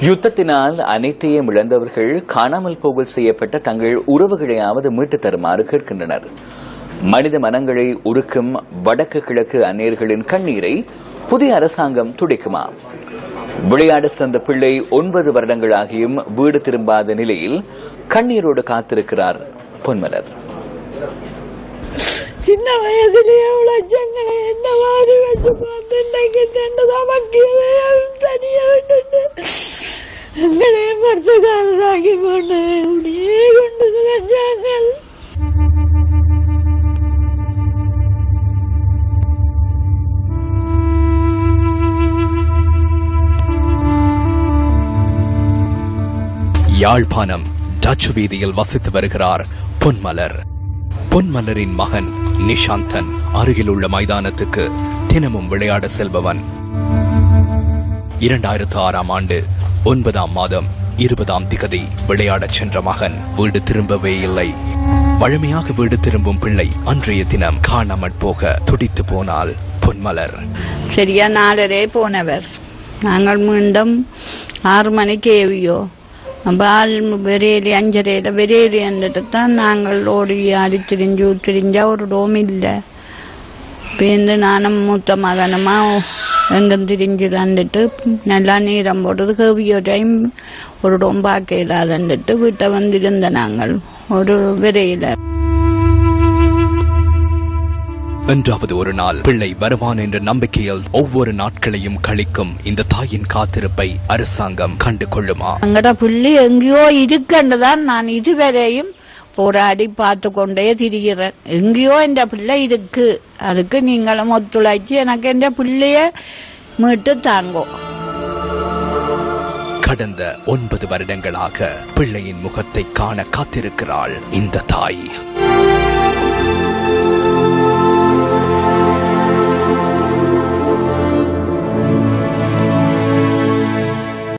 யுத்தத்தினால் அனைத்தையும் இழந்தவர்கள் காணாமல் போகல் செய்யப்பட்ட தங்கள் உறவுகளையாவது மீட்டுத் தருமாறு கேட்கின்றனர். மனித மனங்களை உருக்கும் வடக்கு கிழக்கு அந்நியர்களின் கண்ணீரை புதிய அரசாங்கம் துடைக்குமா? விளையாட சென்ற பிள்ளை ஒன்பது வருடங்களாகியும் வீடு திரும்பாத நிலையில் கண்ணீரோடு காத்திருக்கிறார் பொன்மலர். சின்ன வயதிலேயே உழைச்சங்களை என்ன மாதிரி வச்சு பார்த்து இன்னைக்கு எங்களையும் மருத்துவக்காரராகி போட்டு யாழ்ப்பாணம் டச்சு வீதியில் வசித்து வருகிறார் பொன்மலர். பொன்மலரின் மகன் நிஷாந்தன் அருகிலுள்ள மைதானத்துக்கு தினமும் விளையாட செல்பவன். இரண்டாயிரத்து ஆறாம் ஆண்டு ஒன்பதாம் மாதம் இருபதாம் திகதி விளையாடச் சென்ற மகன் வீடு திரும்பவே இல்லை. வழமையாக வீடு திரும்பும் பிள்ளை அன்றைய தினம் காணாமற் போக துடித்து போனாள் பொன்மலர். சரியா நாலரே போனவர். நாங்கள் மீண்டும் ஆறு மணிக்கு ஏவியோ. பால் ஆள் வெறையலி அஞ்சரையில் வெறையலி தான் நாங்கள் ஓடி ஆடி திரிஞ்சு திரிஞ்சா ஒரு டோம் இல்லை. பேருந்து நானும் மூத்த மகனுமா எங்கும் திரிஞ்சு கண்டுட்டு நல்லா நீரம் போட்டது கேவியோ டைம் ஒரு டோம் பார்க்க இல்லாதண்டுட்டு வீட்டை வந்திருந்த நாங்கள் ஒரு விரையில. என்றாவது ஒரு நாள் பிள்ளை வருவான் என்ற நம்பிக்கையில் ஒவ்வொரு நாட்களையும் கழிக்கும் இந்த தாயின் காத்திருப்பை அரசாங்கம் கண்டு கொள்ளுமா எங்கட பிள்ளை எங்கேயோ இருக்குன்றதான் நான் இதுவரையும் போராடி பார்த்து கொண்டே திரிகிறேன். எங்கேயோ என்ற பிள்ளை இருக்கு. அதுக்கு நீங்களும் ஒத்துழைச்சு எனக்கு என்ற பிள்ளைய மீட்டு தாங்கோ. கடந்த ஒன்பது வருடங்களாக பிள்ளையின் முகத்தை காண காத்திருக்கிறாள் இந்த தாய்.